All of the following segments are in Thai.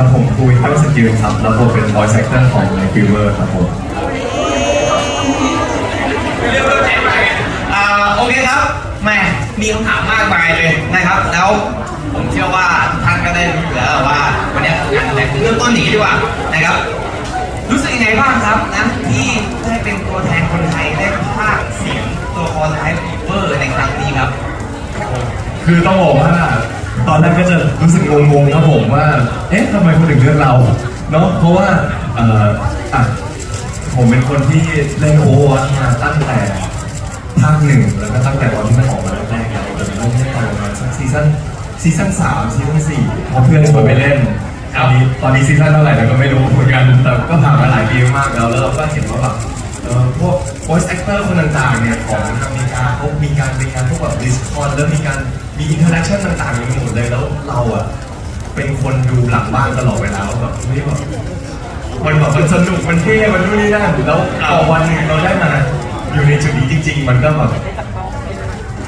ครับผมครูวินเตอร์สกิลครับแล้วผมเป็น voice actor ของในฟิวเวอร์ครับผมเรื่องเรื่องแทนไปอ่าโอเคครับแม่มีคำถามมากมายเลยนะครับ แล้วผมเชื่อว่าทุกท่านก็ได้รู้อยู่แล้วว่าวันนี้งานแต่งเริ่มต้นหนีดีกว่านะครับ รู้สึกยังไงบ้างครับนะที่ได้เป็นตัวแทนคนไทยได้พากย์เสียงตัวละครไลฟ์ฟีเวอร์ในครั้งนี้ครับ คือต้องบอกว่า ตอนแรกก็จะรู้สึกงงๆครับผมว่า เอ๊ะทำไมคนถึงเลือกเรา เนาะเพราะว่าเอ่ออะผมเป็นคนที่เล่นโอเวอร์วัตมาตั้งแต่ภาคหนึ่งแล้วก็ตั้งแต่ตอนที่มันออกมาแรกๆกันจนเริ่มเล่นตอนประมาณสักซีซั่นซีซั่นสามซีซั่นสี่พอเพื่อนชวนไปเล่นครับตอนนี้ตอนนี้ซีซั่นเท่าไหร่เราก็ไม่รู้เหมือนกัน แต่ก็ผ่านมาหลายปีมากแล้วแล้วเราก็เห็นว่าแบบเอ่อพวก voice actor คนต่างๆเนี่ยของทางอเมริกาเขามีการเป็ นการพวกแบบ Discord แล้วมีการมี interaction ต่างๆอยู่หมดเลยแล้วเราอะเป็นคนดูหลังบ้านตลอดเวลาว่าแบบไม่แบบมันแบบมันสนุกมันเท่มันนู่นนี่นั่นแล้วพอวันหนึงเราได้มาอยู่ในจุดนี้จริง ๆ มันก็แบบ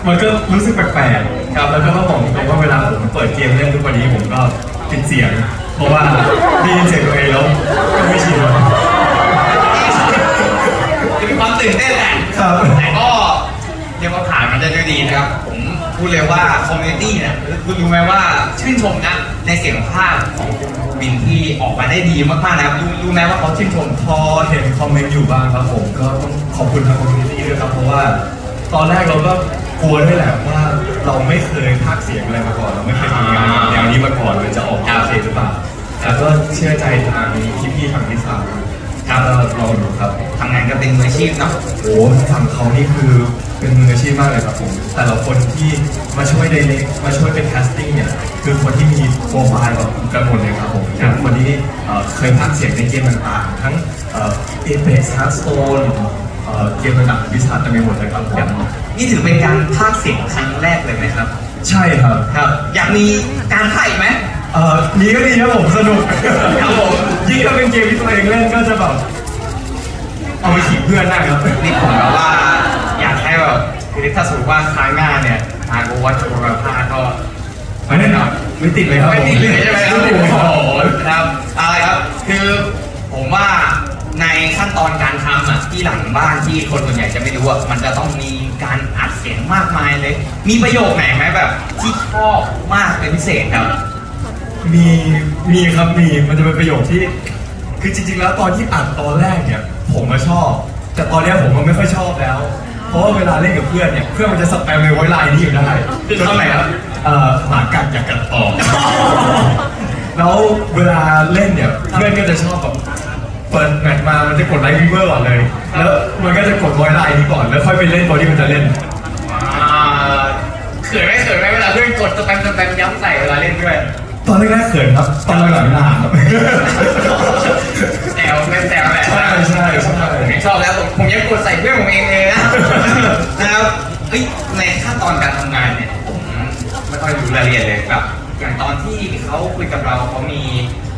มันก็รู้สึกแปลกๆครับแล้วก็ต้องบอกตรงๆว่าเวลาผมเปิดเกมเล่นทุกวันนี้ผมก็ปิดเสียง เพราะว่าได้ยินเสียงตัวเองแล้วก็ไม่ชินมีความตื่นเต้นแหละครับแต่ก็เรียกว่าผ่านมันได้ด้วยดีนะครับผม พูดเลยว่าคอมมูนิตี้เนี่ยคุณรู้ไหมว่าชื่นชมนะในเสียงภาคของบินที่ออกมาได้ดีมากๆนะครับรู้รู้ไหมว่าเขาชื่นชมพอเห็นคอมเมนต์อยู่บ้างครับผมก็ต้องขอบคุณทางคอมมูนิตี้ด้วยครับเพราะว่าตอนแรกเราก็กลัวด้วยแหละว่าเราไม่เคยพากย์เสียงอะไรมาก่อนเราไม่เคยทำงานแนวนี้มาก่อนมันจะออกมาโอเคหรือเปล่าแต่ก็เชื่อใจทางพี่ๆทางพิซซ่าครับก็ลองดูครับทำงานกันเป็นมืออาชีพเนาะโอ้ฝั่งเขานี่คือ เป็นมืออาชีพมากเลยครับผม แต่ละคนที่มาช่วยไดเรกมาช่วยเป็นแคสติ้งเนี่ยคือคนที่มีโปรไฟล์แบบกันหมดเลยครับผมอย่างคนที่เอ่อเคยพากย์เสียงในเกมต่างๆ ทั้งเอ่อ Apex Hearthstone เอ่อเกมต่างๆวิชาเต็มไปหมดเลยครับผมนี่ถือเป็นการพากย์เสียงครั้งแรกเลยไหมครับ ใช่ครับครับ อยากมีการพากย์อีกไหมเอ่อมีก็ดีครับผมสนุกครับผมยิ่งถ้าเป็นเกมที่ตัวเองเล่นก็จะแบบเอาไปขิงเพื่อนได้ครับนี่ผมแบบว่าอยาก ให้แบบคือถ้าสมมติว่าครั้งหน้าเนี่ยทางโอวัตโชว์แบบพาก็ไม่แน่นอนไม่ติดเลยครับไม่ติดเลยใช่ไหมครับโอ้โหครับอะไรครับคือผมว่าในขั้นตอนการทำอะที่หลังบ้านที่คนส่วนใหญ่จะไม่รู้อะมันจะต้องมีการอัดเสียงมากมายเลย มีประโยคไหนไหมแบบ ที่ชอบมากเป็นพิเศษครับ มีมีครับมีมันจะเป็นประโยคที่ คือจริง ๆ แล้วตอนที่อัดตอนแรกเนี่ย ผมมาชอบ แต่ตอนนี้ผมก็ไม่ค่อยชอบแล้ว เพราะว่าเวลาเล่นกับเพื่อนเนี่ยเพื่อนมันจะสแปมในไว้ไลน์นี้อยู่ได้คือเท่าไหร่ครับเอ่อหมากัดอย่ากัดต่อ แล้วเวลาเล่นเนี่ยเพื่อนก็จะชอบแบบเปิดแมตช์มา มันจะกดไลค์วิเวอร์ก่อนเลย แล้วมันก็จะกดไว้ไลน์นี้ก่อน แล้วค่อยไปเล่นตัวที่มันจะเล่น อ่าเขินไหมเขินไหมเวลาเพื่อนกดสแปมสแปมย้ำใส่เวลาเล่นด้วยตอนแรกๆเขินครับ ตอนหลังๆหนาครับ แซวไม่แซวแหละใช่ใช่ใช่ผมยังชอบแล้วผมผมยังกดใส่เพื่อนผมเองเลยนะ นะครับเอ้ยในขั้นตอนการทำงานเนี่ยผมไม่ค่อยรู้รายละเอียดเลยแบบอย่างตอนที่เขาคุยกับเราเขามี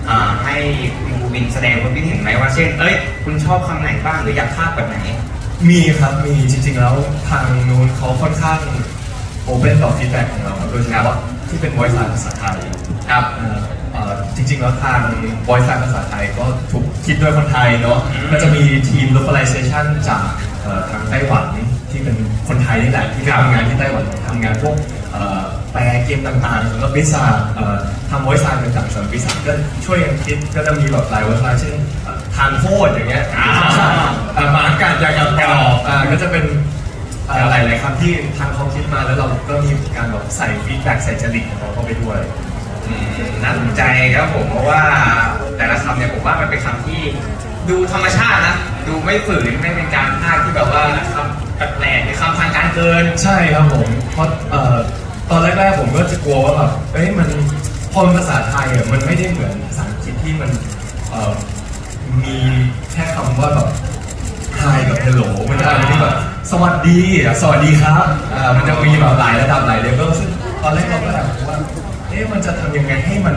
อ่าให้คุณบูบินแสดงความคิดเห็นไหมว่าเช่น เอ้ย คุณชอบคำไหนบ้างหรืออยากภาพแบบไหน มีครับมีจริง ๆ แล้วทางนู้นเขาค่อนข้างโอเ n นต่อฟีดแบ็กของเราครับโดยเฉพาะที่เป็น voice line ภาษาไทยครับ เอ่อเอ่อ จริง ๆ แล้วทาง voice line ภาษาไทยก็ถูกคิดโดยคนไทยเนาะอืมก็จะมีทีม localization จากเอ่อทางไต้หวันที่เป็นคนไทยนี่แหละที่ทำงานที่ไต้หวันทำงานพวกเอ่อแปลเกมต่างๆแล้วพิซซ่าทำ voice line ต่างๆสำหรับพิซซ่าก็ช่วยกันคิดก็จะมีแบบหลาย voice line เช่นเอ่อทานโทษอย่างเงี้ยอ่าเอ่อหมากัดยากัดตอบอ่าก็จะเป็นเอ่อหลายๆคำที่ทางเขาคิดมาแล้วเราก็มีการแบบใส่ฟีดแบ็กใส่จริตของเราเข้าไปด้วยอืม น่าสนใจครับผมเพราะว่าแต่ละคำเนี่ยผมว่ามันเป็นคำที่ดูธรรมชาตินะ ดูไม่ฝืนไม่เป็นการพากที่แบบว่าคำแปลกๆหรือคำทางการเกิน ใช่ครับผมเพราะเอ่อตอนแรกๆผมก็จะกลัวว่าแบบเอ้ยมันพอเป็นภาษาไทยอะมันไม่ได้เหมือนภาษาอังกฤษที่มันเอ่อมีแค่คำว่าแบบ hi กับ hello มันจะอะไรที่แบบสวัสดีอะสวัสดีครับอ่ามันจะมีแบบหลายระดับหลายเลเวลซึ่งตอนแรกเราก็แบบว่า เอ๊ะมันจะทำยังไงให้มัน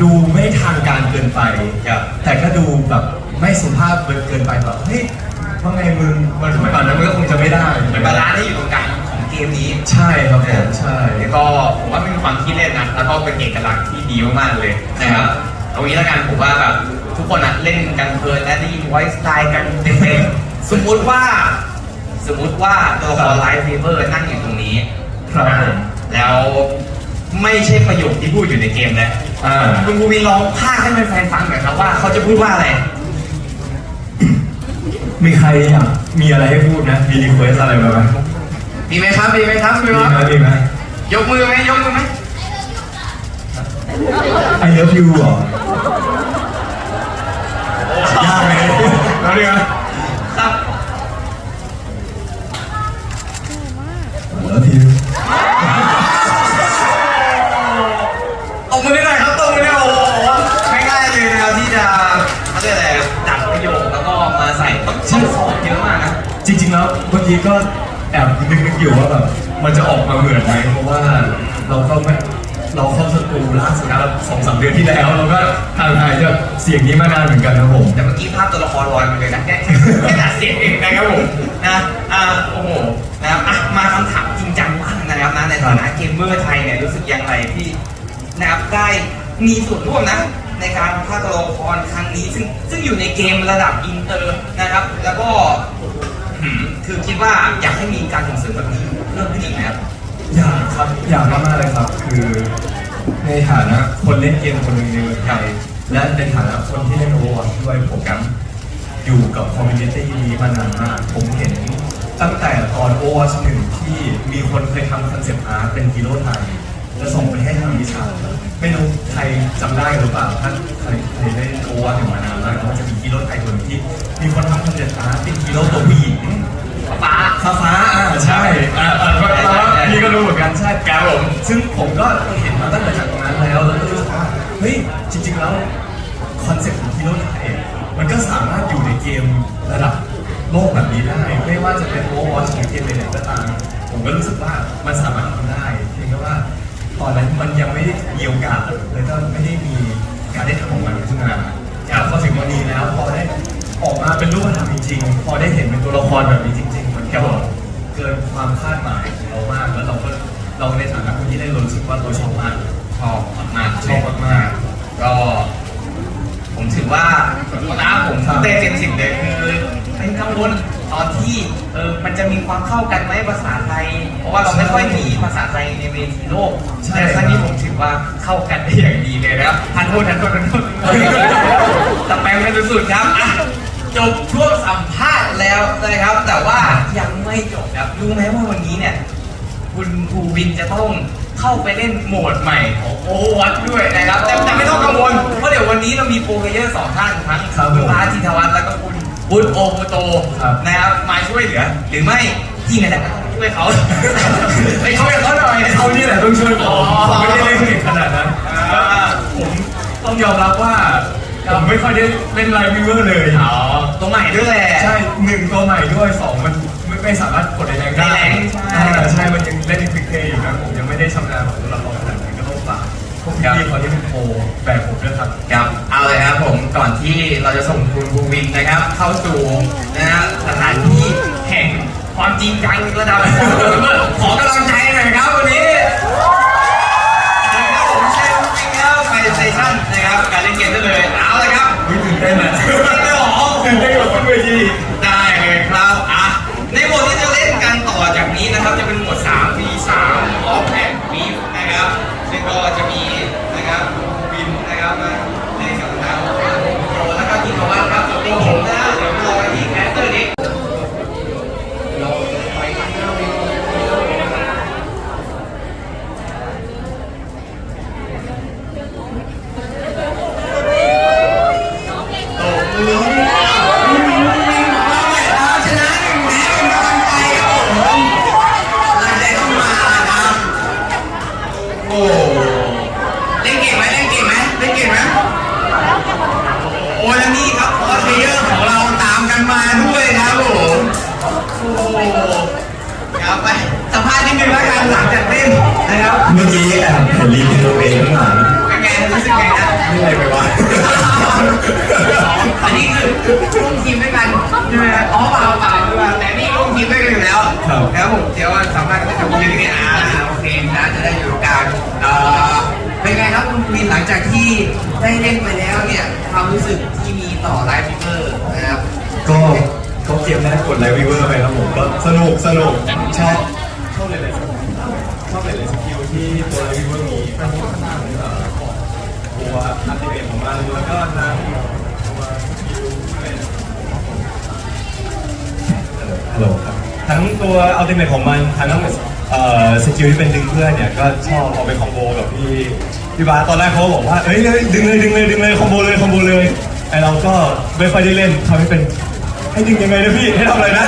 ดูไม่ทางการเกินไปครับแต่ก็ดูแบบไม่สุภาพเกินไปแบบเฮ้ยว่าไงมึงมันทำไมแบบนั้นมันก็คงจะไม่ได้เหมือนบาลานซ์ที่อยู่ตรงกลางของเกมนี้ใช่ครับผมใช่แล้วก็ผมว่าเป็นความคิดเล่นนะแล้วก็เป็นเอกลักษณ์ที่ดีมากๆเลยนะครับเอางี้แล้วกันผมว่าแบบทุกคนอะเล่นกันเพลินและได้ยินไวสไตล์กันเต็มๆสมมุติว่าสมมุติว่าตัวละครไลฟ์เฟเวอร์นั่งอยู่ตรงนี้ครับผมแล้ว ไม่ใช่ประโยคที่พูดอยู่ในเกมเลยอ่า คุณภูมิลองพากย์ให้แฟนๆฟังหน่อยครับว่าเขาจะพูดว่าอะไร มีใครอยากมีอะไรให้พูดนะ มีรีเควสอะไรมาไหมมีไหมครับ มีไหมครับมีมีไหมไหมครับมีไหม ยกมือไหมยกมือไหม I love you เหรอ งๆแล้วเมื่อกี้ก็แอบนึกๆอยู่ว่าแบบมันจะออกมาเหมือนไหมเพราะว่าเราก็ไม่เราเข้าสตูล่าสุดนะสองสามเดือนที่แล้วเราก็ทางไทยจะเสียงนี้มานานเหมือนกันนะผมแต่เมื่อกี้ภาพตัวละครลอยมาเลยนะแค่แค่ตัดเสียงเองนะครับผมนะอ่าโอ้โหนะครับอะมาคำถามจริงจังบ้างนะครับนะในฐานะเกมเมอร์ไทยเนี่ยรู้สึกยังไงที่นะครับได้มีส่วนร่วมนะในการภาคตัวละครครั้งนี้ ซึ่งซึ่งอยู่ในเกมระดับอินเตอร์นะครับ แล้วก็อืม คือคิดว่าอยากให้มีการส่งเสริมแบบนี้เริ่มขึ้นอีกนะครับอยากครับอยากมากๆเลยครับ คือในฐานะคนเล่นเกมคนหนึ่งในเมืองไทยและในฐานะคนที่เล่นโอวอชด้วยผมกันอยู่กับคอมมูนิตี้นี้มานานมาก ผมเห็นตั้งแต่ตอนโอวอชหนึ่งที่มีคนเคยทำคอนเซปต์อาร์ตเป็นฮีโร่ไทยแล้วส่งไปให้ทางวิชาไม่รู้ใครจำได้หรือเปล่าถ้าใครเคยเล่นโอวอชมานานมากมันจะมีฮีโร่ไทยตัวหนึงที่มีคนทำคอนเซปต์อาร์ตเป็นฮีโร่ตัวผู้หญิง ฟ้าฟ้าฟ้าอ่าใช่อ่าอ่าฟ้าฟ้าพี่ก็รู้เหมือนกันใช่ครับผมซึ่งผมก็เห็นมาตั้งแต่จากตรงนั้นแล้วแล้วก็รู้สึกว่าเฮ้ยจริง ๆ แล้วคอนเซ็ปต์ของฮีโร่ไทยมันก็สามารถอยู่ในเกมระดับโลกแบบนี้ได้ ไม่ว่าจะเป็นโอเวอร์วอชหรือเกมไหนๆก็ตามผมก็รู้สึกว่ามันสามารถทำได้เพียงแค่ว่าตอนนั้นมันยังไม่ได้มีโอกาสเลยก็ไม่ได้มีการได้ทำออกมาขึ้นมาแต่พอถึงวันนี้แล้วพอได้ออกมาเป็นรูปธรรมจริงๆ พอได้เห็นเป็นตัวละครแบบนี้จริง ๆมันก็เกินความคาดหมายของเรามาก แล้วเราก็เราในฐานะคนที่ได้รู้สึกว่าเราชอบมากชอบมากๆชอบมากก็ ผมถือว่าตาผมครับเต้เต็มสิบเลยคือเป็นกังวลตอนที่เออมันจะมีความเข้ากันไหมภาษาไทย เพราะว่าเราไม่ค่อยมีภาษาไทยในเวทีโลกใช่แต่ครั้งนี้ผมถือว่าเข้ากันได้อย่างดีเลยนะครับทันโทษทันโทษทันโทษแต่แปลงเป็นสุดๆครับอะ จบช่วงสัมภาษณ์แล้วนะครับ แต่ว่ายังไม่จบครับรู้ไหมว่าวันนี้เนี่ย คุณภูวินจะต้องเข้าไปเล่นโหมดใหม่ของโอวัตด้วยนะครับแต่แต่ไม่ต้องกังวลเพราะเดี๋ยววันนี้เรามีโปรเพลเยอร์สองท่านทั้งครับคุณผมพาจิตวัฒน์แล้วก็คุณบุญโอโมโตครับนะครับมาช่วยเหลือ หรือไม่ที่ไหนๆก็ต้องช่วยเขาไปช่วยเขาหน่อยเขานี่แหละต้องช่วยผมอ๋อผมไม่ได้เล่นเก่งขนาดนั้นอ่าผมต้องยอมรับว่าผมไม่ค่อยได้เล่นไลฟ์วิวเวอร์เลยอ๋อตัว ใหม่ด้วยแหละ ใช่หนึ่งตัวใหม่ด้วยสองมันไม่ไม่สามารถกดในแรงได้ในแรงใช่ อ่าใช่ มันยังเล่นคลิกเพย์อยู่นะผมยังไม่ได้ชำนาญของตัวละครขนาดนั้นก็ต้องฝากพวกพี่ๆเขาที่เป็นโปรแบกผมด้วยครับ ครับเอาเลยครับผมก่อนที่เราจะส่งคุณภูวินนะครับ เข้าสู่นะฮะสถานที่แห่งความจริงจังระดับ ขอกำลังใจหน่อยครับวันนี้นะครับผมเชฟวิงครับไปสเตชันนะครับการเล่นเกมได้เลยเอาเลยครับอุ๊ยตื่นเต้นอะ ตื่นเต้หรอตื่นเต้นกว่าขึ้นเวทีได้เลยครับอะในหมดที่จะเล่นกันต่อจากนี้นะครับ จะเป็นหมด3 v 3 off and beef นะครับซึ่งก็จะมีนะครับวินนะครับมาเล่นกับทางโปรแล้วก็ทีมของเราครับตัวผมนะ ตัวอัลติเมทของมันทั้งเอ่อสกิลที่เป็นดึงเพื่อนเนี่ยก็ชอบเอาไปคอมโบกับพี่พี่บาสตอนแรกเขาบอกว่าเอ้ยเลยดึงเลยดึงเลยดึงเลยคอมโบเลยคอมโบเลยไอเราก็ไม่ค่อยได้เล่นทำให้เป็นให้ดึงยังไงนะพี่ให้ทำอะไรนะ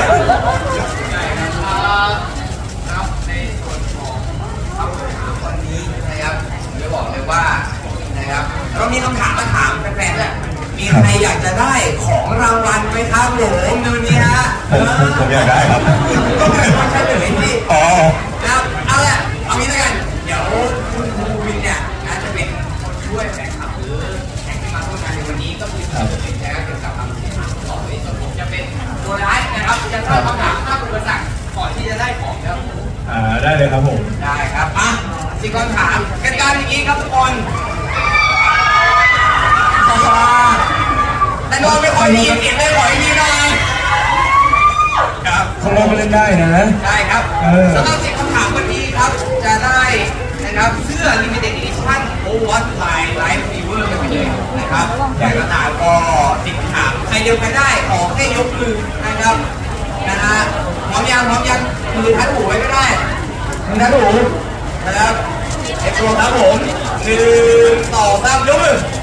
ครับในส่วนของคำถามวันนี้นะครับผมจะบอกเลยว่านะครับเรามีคำถามมา มีใครอยากจะได้ของรางวัลไหมครับหรือเงินนี้ฮะผมผมผมอยากได้ครับ ก็เป็นคนเฉลยที่อ๋อนะครับเอาละเอางี้แล้วกัน เดี๋ยวคุณครูวินเนี่ยน่าจะเป็นคนช่วยแฟนคลับหรือแขกที่มาร่วมงานในวันนี้ก็คือจะเป็นแขกเกี่ยวกับคำถามต่อไปส่วนผมจะเป็นตัวร้ายนะครับจะตอบคำถามห้าอุปสรรคก่อนที่จะได้ของครับอ่าได้เลยครับผม ได้ครับอะสิ่งคำถามกติกาอย่างนี้ครับทุกคน แต่นอนไม่ค่อยดีเสียงไม่ค่อยดีหน่อยครับข้างนอกก็เล่นได้นะ ได้ครับเออ สำหรับสิ่งคำถามวันนี้ครับ จะได้นะครับเสื้อ limited edition o w a t Line Live Fever กันไปเลยนะครับแต่คำถามก็สิ่งคำถาม ใครเดียวใครได้ขอแค่ยกมือนะครับนะฮะพร้อมยังพร้อมยังมือทัดหูไว้ก็ได้มือทัดหูนะครับเอฟโรครับผมหนึ่งสองสามยกมืออ้าวอ้าวอ้าว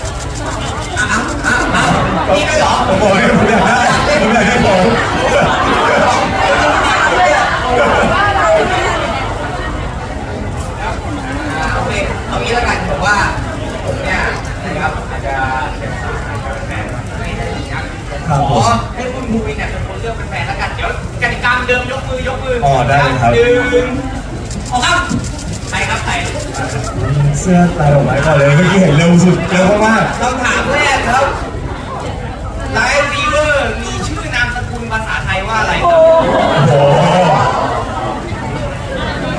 นี่ด้วยเหรอผมบอกให้ผมอยากได้ผมอยากได้ของโอเคเอางี้แล้วกันผมว่าผมเนี่ยนะครับอาจจะเขียนแฟนไม่ได้ดีนะครับครับขผอให้คุณภูวิเนี่ยเป็นคนเลือกเป็นแฟนแล้วกันเดี๋ยวกติกาเดิมยกมือยกมืออ๋อได้ครับหนึ่งออกครับใครครับใครเสื้อลายดอกไม้ก่อนเลยเมื่อกี้เห็นเร็วสุดเร็วมากคำถามแรกครับ ไลฟ์ฟีเวอร์มีชื่อนามสกุลภาษาไทยว่าอะไรครับๆโอ้โห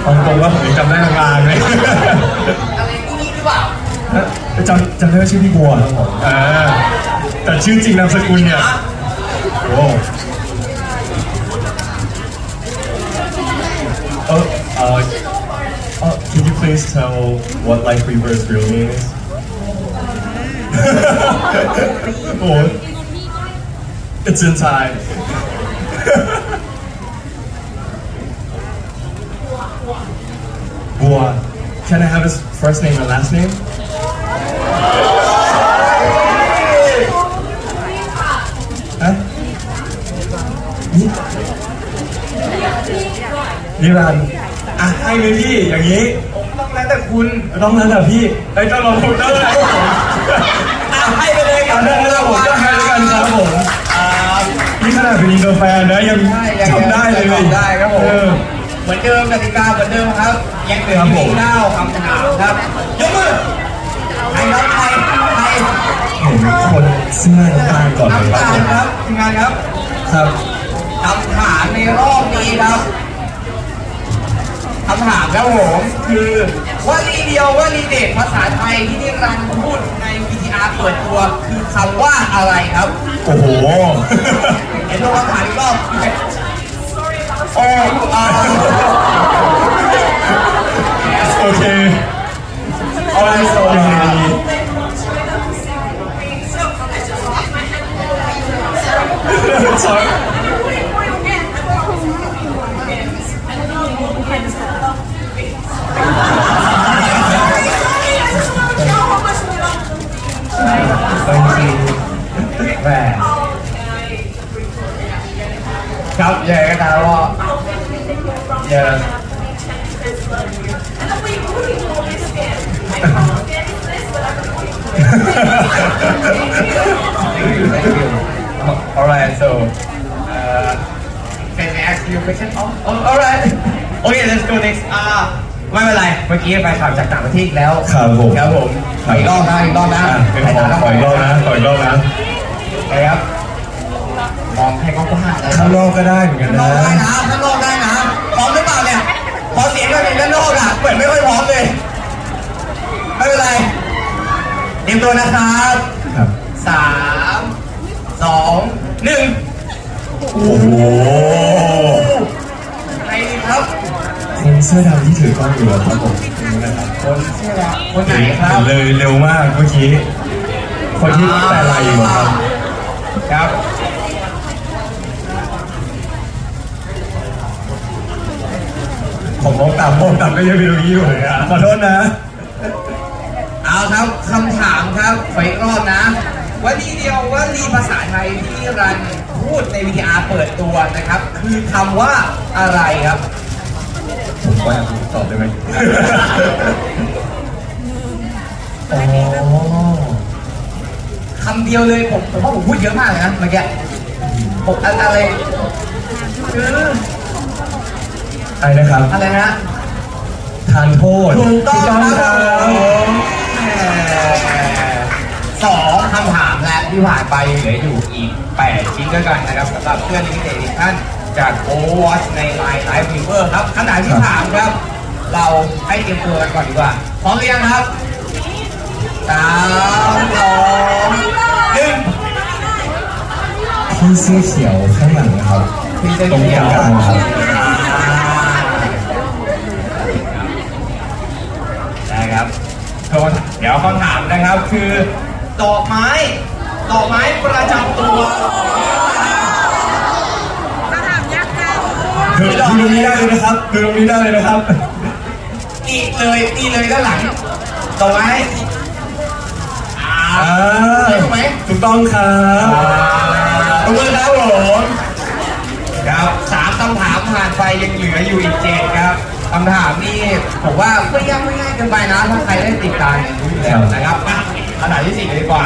เอาตรงว่าผมยังจำได้งานเลยอะไรพวกนี้หรือเปล่าจำจำได้ว่าชื่อพี่บัวครับผมอ่าแต่ชื่อจริงนามสกุลเนี่ยโอ้ Oh, uh, uh, can you please tell what Life Weaver's real name is? oh, it's in Thai. Bua. Can I have his first name and last name? Huh? นี่นี่รันดร์อะให้เลยพี่ อย่างนี้ผมต้องแล้วแต่คุณ ต้องนั้นแหละพี่ไอ้ยต้องลองผมได้เลยอะ นี่ขนาดเป็นอินเตอร์แฟนนะยังจำได้เลยจำได้ครับผม เออ เหมือนเดิมกติกาเหมือนเดิมครับ ยังเหลือครับผอีมกเก้าคำถามครับยกมือใครครับใครใครเห็นคนเสื้อน้ำตาลก่อนเลยน้ำคตารับลครับทีมงานครับครับคำถามในรอบนี้ครับคำถามครับผมคือวลีเดียววลีเด็ดภาษาไทยที่นิรันดร์พูดใน VTR เปิดตัว คือคำว่าอะไรครับ โอ้โห เห็นตัวคำถามอีกรอบโอ้อ่าโอ อกี้ไปข่าวจากต่างประเทศอีกแล้วครับผมครับผมขออีกรอบนะอีกรอบนะอะเป็นขอขออีกรอบนะขออีกรอบนะไปครับมองให้กว้างๆเลยข้างนอกก็ได้เหมือนกันข้างนนะอกได้นะข้างนอกได้นะพร้อมหรือเปล่าเนี่ยพอเสียงกันเป็นด้านนอกอะเหมือนไม่ค่อยพร้อมเลยไม่เป็นไรเตรียมตัวนะครับครับสามสองหนึ่งโอ้โห เสื้อดำที่ถือกล้องอยู่อครับผมนะครับคนเสื้อดำคนไหนครับ เลยเร็วมากเมื่อกี้ คนที่แต่ไรอยู่ครับ ครับผมมองตามมองตามก็ยังมีตรงนี้อยู่เลยอะขอโทษนะ เอาครับคำถามครับไปอีกรอบนะวลีเดียววลีภาษาไทยที่รันพูดในวิทยาเปิดตัวนะครับ คือคำว่าอะไรครับ ผมว่าตอบได้ไหมอ๋อคำเดียวเลยผมผมว่าผมพูดเยอะมากเลยนะเมื่อกี้ผมอะอะไรคืออะไรนะครับ อะไรนะทานโทษถูกต้องคครัรับบผมแหมสองคำถามและที่ผ่านไปเหลืออยู่อีก 8 ชิ้นด้วยกันนะครับสำหรับเพื่อนลิมิเต็ดท่าน จาก Overwatch ใน Line Live Viewer ครับคำถามที่ถามครับ เราให้เตรียมตัวกันก่อนดีกว่า พร้อมหรือยังครับสามสองหนึ่งพี่เสื้อเขียวข้างหลังนะครับพี่จะตรงเขีกยวลางครับได้ครับคำถามเดี๋ยวคำถามนะครับคือ ดอกไม้ ดอกไม้ประจำตัว คือดูตรงนี้ได้เลยนะครับดูตรงนี้ได้เลยนะครับอีกเลยอีเลยด้านหลังดอกไม้อ่าอ่าถูกไหมถูกต้องครับขอบคุณครับผมครับสามคำถามผ่านไปยังเหลืออยู่อีกเจ็ดครับคำถามนี่ผมว่าไม่ยากไม่ง่ายเกินไปนะถ้าใครได้ติดตามเนี่ยรู้อยู่แล้วนะครับมาคำถามที่สี่เลยดีกว่า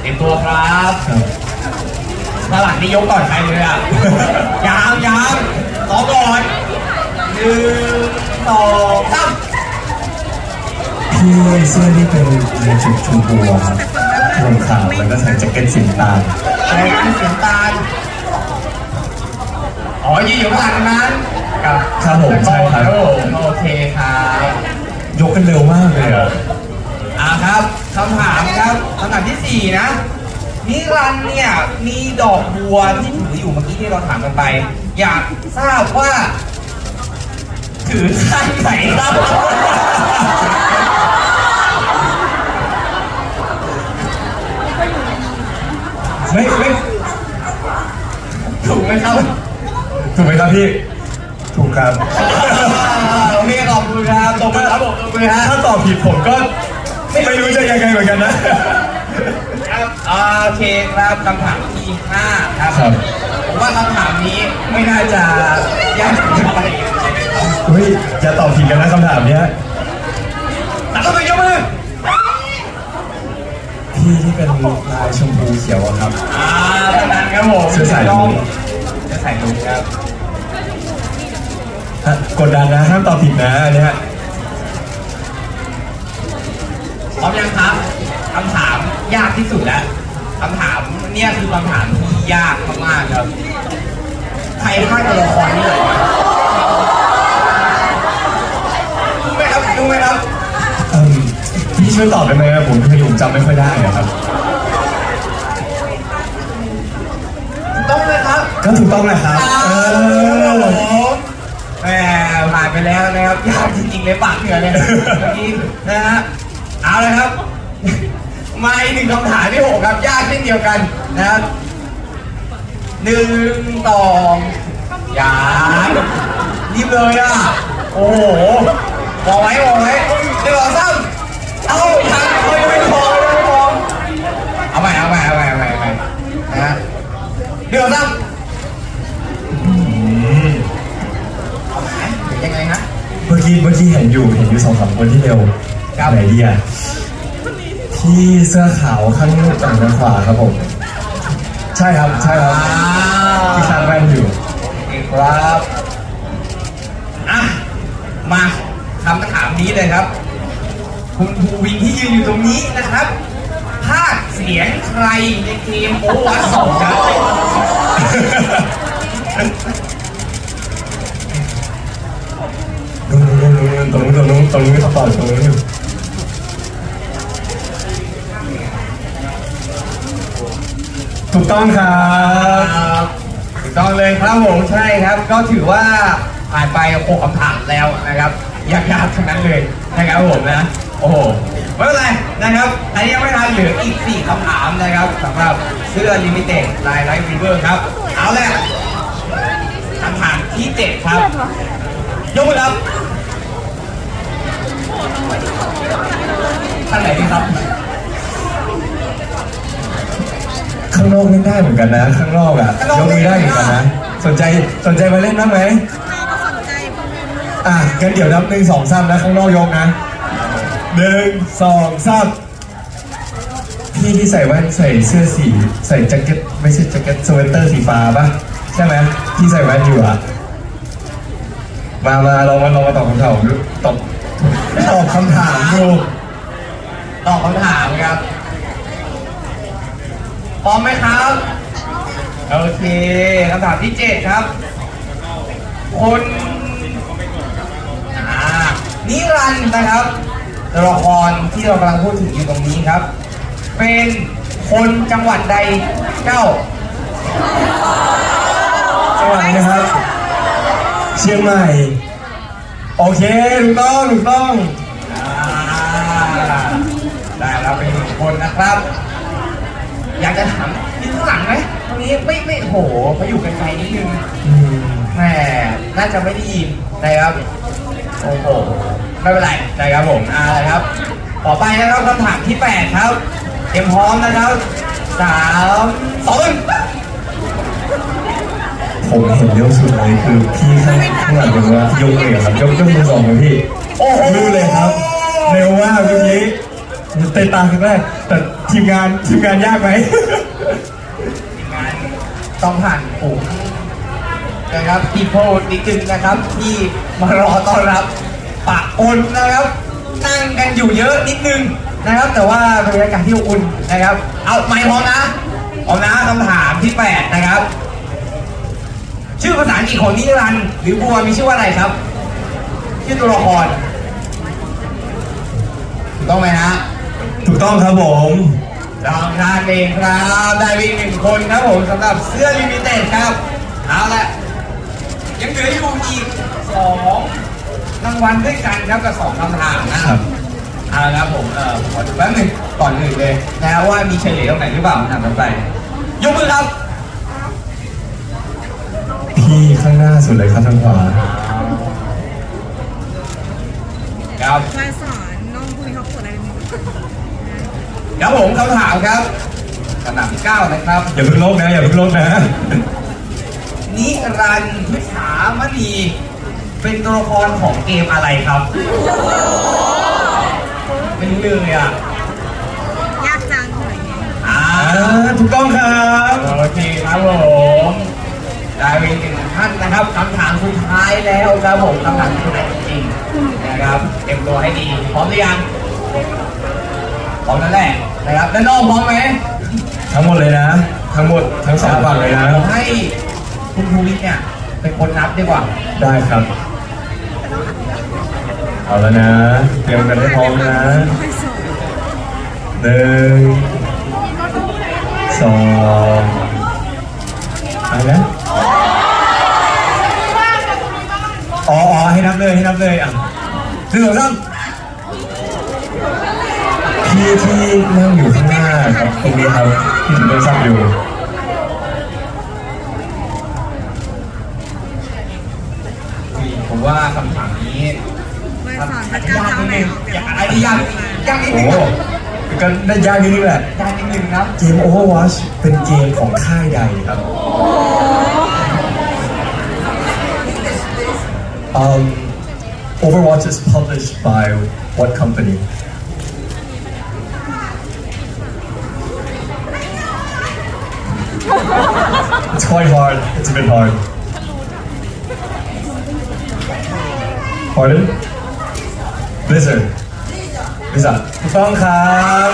เตรียมตัวครับ ครับสลัดนี่ยกก่อนใครเลยอะ ยาวยาว ขอก่อนหนึ่งสองสามพี่เสื้อที่เป็นในจุดชมพูอะครับรองขาวแล้วก็ใส่แจ็คเก็ตสีน้ำตาลอะไรกันเสียงตาลอ๋อยืนอยู่ข้างหลังนั้นกับครับผมใช่ครับผมโอเคครับยกกันเร็วมากเลยอะอ่าครับคำถามครับคำถามที่สี่นะนิรันดร์เนี่ยมีดอกบัวที่ ถืออยู่เมื่อกี้ที่เราถามกันไป อยากทราบว่า ถือข้างไหนครับ ไม่ไม่ถูกไหมครับถูกไหมครับพี่ ถูกครับโอเคขอบคุณครับตบมือครับผมตบมือฮะถ้าตอบผิดผมก็ไม่รู้จะยังไงเหมือนกันนะ ครับโอเคครับคำถามที่ห้าครับครับผม ว่าคำถามนี้ไม่น่าจะยากเกินไปเฮ้ยอย่าตอบผิดกันนะคำถามเนี้ยตัดมือยกมือพี่ที่เป็นลายชมพูเขียวอะครับอ่าเท่านั้นครับผมเสื้อสายลุต้องงจะใส่ลุงครับอะกดดันนะห้ามตอบผิดนะอันเนี้ยพร้อมยังครับคำถามยากที่สุดแล้ว คำถามเนี่ยคือคำถามที่ยากมากๆครับ ใครฆ่าตัวละครนี่เลยรู้ไหมครับรู้ไหมครับเอิ่มพี่ช่วยตอบได้ไหมอะผมคือผมจำไม่ค่อยได้อะครับ ต้องเลยครับก็ถูกต้องนะครับ เออแหมผ่านไปแล้วนะครับยากจริงๆเลยปากเหงื่อเลยเมื่อกี้นะฮะเอาเลยครับ มาอีกหนึ่งคำถามที่หกครับยากเช่นเดียวกันนะครับหนึ่งสองยากรีบเลยอะ โอ้โหมองไว้มองไว้หนึ่งสองสามเอาทันเอายังไม่พอยังไม่พอเอาใหม่เอาใหม่เอาใหม่เอาใหม่เอาใหม่นะฮะหนึ่งสองสามยังไงฮะเมื่อกี้เมื่อกี้เห็นอยู่เห็นอยู่สองสามคนที่เร็วครับไหนดีอะ พี่เสื้อขาวข้างฝั่งด้านขวาครับผม ใช่ครับใช่ครับที่ข้างแว่นอยู่ครับอะมาคำถามนี้เลยครับ คุณภูวินที่ยืนอยู่ตรงนี้นะครับภาคเสียงใครในเกมโอวัตสองครับนู่นนู่นนู่นตรงนู้นตรงนู้นตรงนู้นเขาตอบตรงนู้นอยู่ ถูกต้องครับถูกต้องเลยครับผมใช่ครับ ก็ถือว่าผ่านไปหกคำถามแล้วนะครับยากๆทั้งนั้นเลยนะครับผมนะ โอ้โหไม่เป็นไรนะครับอันนี้ยังไม่ทันเหลืออีก 4คำถามนะครับสำหรับเสื้อลิมิเต็ดลายไลท์ฟีเวอร์ครับ เอาแหละคำถามที่ 7 ครับ ยกมือครับท่านไหนดีครับ ข้างนอกเล่นได้เหมือนกันนะ ข้างนอกอะข้างนอกยกมือได้เหมือนกันนะ สนใจสนใจมาเล่นบ้างไหมก็สนใจคนนึงอะงั้นเดี๋ยวนับหนึ่งสองสามนะข้างนอกยกนะหนึ่งสองสามพี่ที่ใส่แว่นใส่เสื้อสีใส่แจ็คเก็ตไม่ใช่แจ็คเก็ตสเวตเตอร์สีฟ้าปะใช่ไหมที่ใส่แว่นอยู่อะมามาลองมาลองมาตอบคำถามดูตอบตอบคำถามดูตอบคำถามครับ พร้อมไหมครับ โอเคคำถามที่เจ็ดครับ คนอ่านิรันดร์นะครับตัวละครที่เรากำลังพูดถึงอยู่ตรงนี้ครับ เป็นคนจังหวัดใดเก้าจังหวัดนี้นะครับ เชียงใหม่ โอเคถูกต้องถูกต้องอ่าได้แล้วเป็นหนึ่งคนนะครับ อยากจะถามมีข้างหลังไหมตรงนี้ไม่ไม่โหเขาอยู่ไกลๆนิดนึงอืมแหมน่าจะไม่ได้ยินนะครับโอ้โหไม่เป็นไรนะครับผมอ่าครับ ต่อไปนะครับคำถามที่ 8 ครับ เตรียมพร้อมนะครับสามสองหนึ่งผมเห็นเร็วสุดเลยคือพี่ข้างข้างหลังยังว่ายกเลยครับยกยกมือสองเลยพี่โอ้โหรู้เลยครับเร็วมากเมื่อกี้ เตะตาครั้งแรกแต่ทีมงานทีมงานยากไหมทีมงานต้องผ่านปุ่มนะครับทีโพนิดนึงนะครับ ที่มารอต้อนรับปะปนนะครับ นั่งกันอยู่เยอะนิดนึงนะครับ แต่ว่าบรรยากาศที่อบอุ่นนะครับ เอาไม่พร้อมนะพร้อมนะคำถามที่8นะครับ ชื่อภาษาอังกฤษของนิรันดร์หรือบัวมีชื่อว่าอะไรครับ ชื่อตัวละครถูกต้องไหมฮะ ถูกต้องครับผมลองทานเองครับได้ไปอีกหนึ่งคนครับผมสำหรับเสื้อลิมิเต็ดครับเอาละยังเหลืออยู่อีกสองรางวัลด้วยกันครับกับสองคำถามนะครับเอาละครับผมเออขอดูแป๊บหนึงก่อนหนึ่งเลยนะว่ามีเฉลยตรงไหนหรือเปล่าคำถามต่อไปยกมือครับพี่ข้างหน้าสุดเลยครับทางขวาครับ มาสอนน้องคุยเขาปวดอะไรมึง ครับผมคำถามครับคำถามที่เก้านะครับ อย่าเพิ่งโลกนะอย่าเพิ่งโลกนะนิรันดร์วิสามณีเป็นตัวละครของเกมอะไรครับไม่รู้เลยอะยากจังหน่อยไงอ่าอ่าถูกต้องครับโอเคครับผมได้ไปหนึ่งท่านนะครับคำถามสุดท้ายแล้วครับผมคำถามสุดท้ายจริงๆนะครับเตรียมตัวให้ดีพร้อมหรือยัง พร้อมแล้วแหละนะครับด้านนอกพร้อมไหมทั้งหมดเลยนะ ทั้งหมดทั้งสองฝั่งเลยนะ ผมให้คุณภูริเนี่ยเป็นคนนับดีกว่าได้ครับ เอาแล้วนะ เตรียมกันให้พร้อมนะไม่สอนหนึ่งสองอะไรนะอ๋ออ๋อให้นับเลยให้นับเลยอะหนึ่งสองสาม พี่ที่นั่งอยู่ข้างหน้าครับตรงนี้ครับที่ถือโทรศัพท์อยู่ผมว่าคำถามนี้ม่สอนอาจจะยากนิดนึงอยากอะไรที่ยากยากนิดโอ้นึงโหนะก็ได้ยากนิดนึงแหละยากนิดนึงนะเกม Overwatch เป็นเกมของค่ายใดครับ Um, Overwatch is published by what company? It's quite hard. It's a bit hard. Pardon? Blizzard. Blizzard. ถูกต้องครับ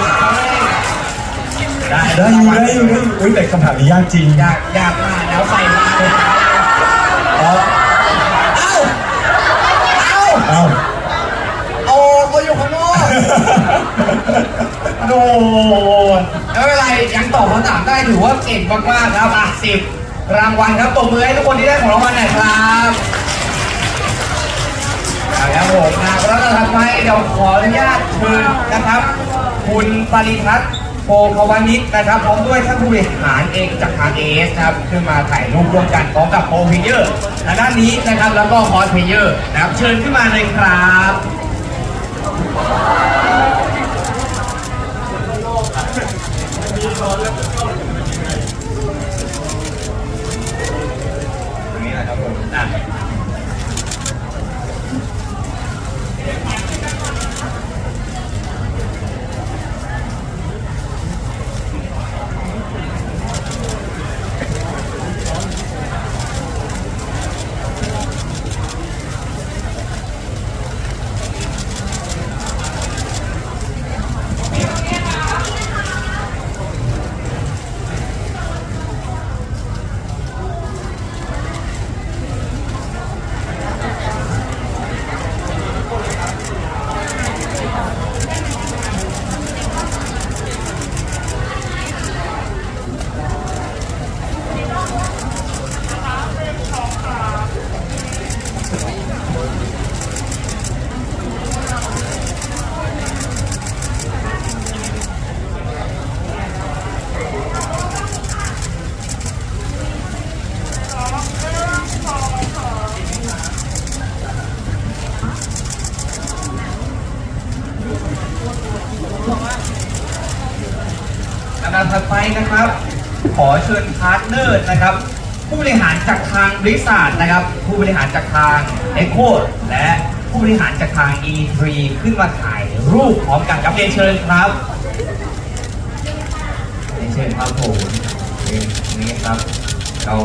ได้ได้อยู่ได้อยู่ได้อยู่อุ๊ยแต่คำถามนี้ยากจริงยากยากมากแล้วใส่มาเลย อ๋อ เอ้าเอ้า เอ้า โอ้ตัวอยู่ข้างนอกโดน ได้ถือว่าเก่งมากๆครับอะสิบรางวัลครับตบมือให้ทุกคนที่ได้ของรางวัลหน่อยครับเอาละครับผมนะแล้วก็ทำให้เดี๋ยวขออนุญาตเชิญนะครับ คุณปริพัฒน์โพคาวานิชนะครับพร้อมด้วยท่านผู้บริหารเองจากทางเอสครับขึ้นมาถ่ายรูปร่วมกันพร้อมกับโปรเพเยอร์ทางด้านนี้นะครับแล้วก็คอสเพเยอร์นะครับเชิญขึ้นมาเลยครับตรงนี้แหละครับผมอะลำดับถัดไปนะครับ ขอเชิญพาร์ทเนอร์นะครับ ผู้บริหารจากทางบริษัทนะครับ ผู้บริหารจากทาง Echo และผู้บริหารจากทาง E3 ขึ้นมาถ่ายรูปพร้อมกันครับเรียนเชิญครับเรียนเชิญครับผมนี่ครับเรา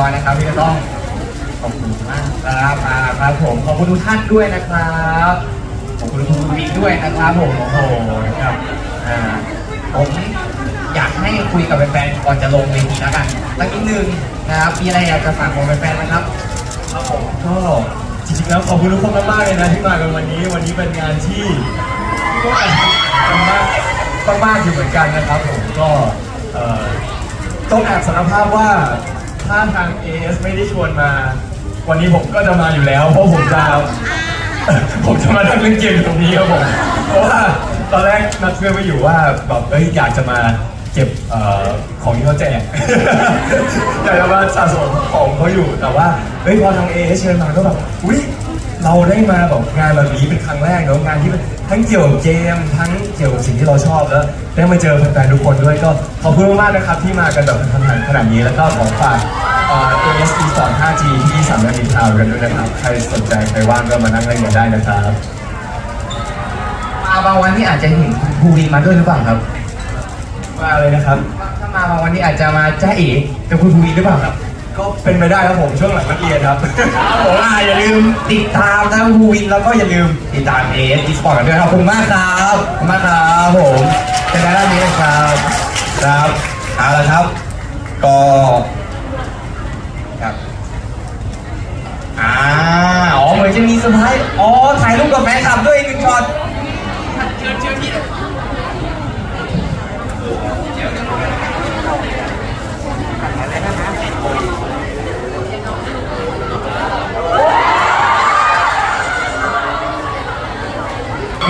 ร้อยนะครับพี่ก็ต้องขอบคุณมากครับอ่าครับผมขอบคุณทุกท่านด้วยนะครับขอบคุณคุณวินด้วยนะครับผมโอ้โหนะครับอ่าผมอยากให้คุยกับแฟนๆก่อนจะลงเวทีแล้วกันสักนิดนึงนะครับมีอะไรอยากจะฝากของแฟนๆไหมครับครับผมก็จริงๆแล้วขอบคุณทุกคนมากๆเลยนะที่มากันวันนี้ วันนี้เป็นงานที่ก็มากมากๆอยู่เหมือนกันนะครับผมก็ต้องแอบสารภาพว่า ถ้าทาง AS ไม่ได้ชวนมา วันนี้ผมก็จะมาอยู่แล้ว เพราะผมจะ ผมจะมานั่งเล่นเกมอยู่ตรงนี้ครับผม เพราะว่าตอนแรกนัดเพื่อนไปอยู่ว่าแบบเอ้ยอยากจะมาเก็บเอ่อของที่เขาแจก อยากจะมาสะสมของเขาอยู่แต่ว่าเฮ้ยพอทางเอเชิญมาก็แบบอุ้ย เราได้มาแบบงานแบบนี้เป็นครั้งแรกเนอะงานที่เป็นทั้งเกี่ยวกับเกมทั้งเกี่ยวกับสิ่งที่เราชอบแล้วได้มาเจอแฟนๆทุกคนด้วยก็ขอบคุณมากๆนะครับที่มากันแบบทันหันขนาดนี้แล้วก็ขอฝากเอ่อ AS e 2 5G ที่สามารถมีทาวน์กันด้วยนะครับ ใครสนใจใครว่างก็มานั่งเล่นกันได้นะครับมาบางวันนี้อาจจะเห็นคุณภูริมาด้วยหรือเปล่าครับมาเลยนะครับถ้ามาบางวันนี้อาจจะมาจ้าเอ๋กับคุณภูริหรือเปล่าครับ ก็เป็นไปได้ครับผมช่วงหลังนักเรียนครับผมอ่าอย่าลืมติดตามทั้งภูวินแล้วก็อย่าลืมติดตามเอสอีสปอร์ตกันด้วยครับขอบคุณมากครับขอบคุณมากครับผมเป็นด้านนี้นะครับครับเอาละครับ ก็ครับอ่าอ๋อเหมือนจะมีเซอร์ไพรส์อ๋อถ่ายรูปกับแฟนคลับด้วยอีกหนึ่งช็อตเชิญเชิญพี่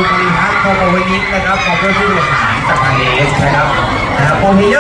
คุณบริหารโคโมวินิตนะครับขอบคุณผู้บริหารจากทางเอสนะครับนะครับโปรเพเยอะ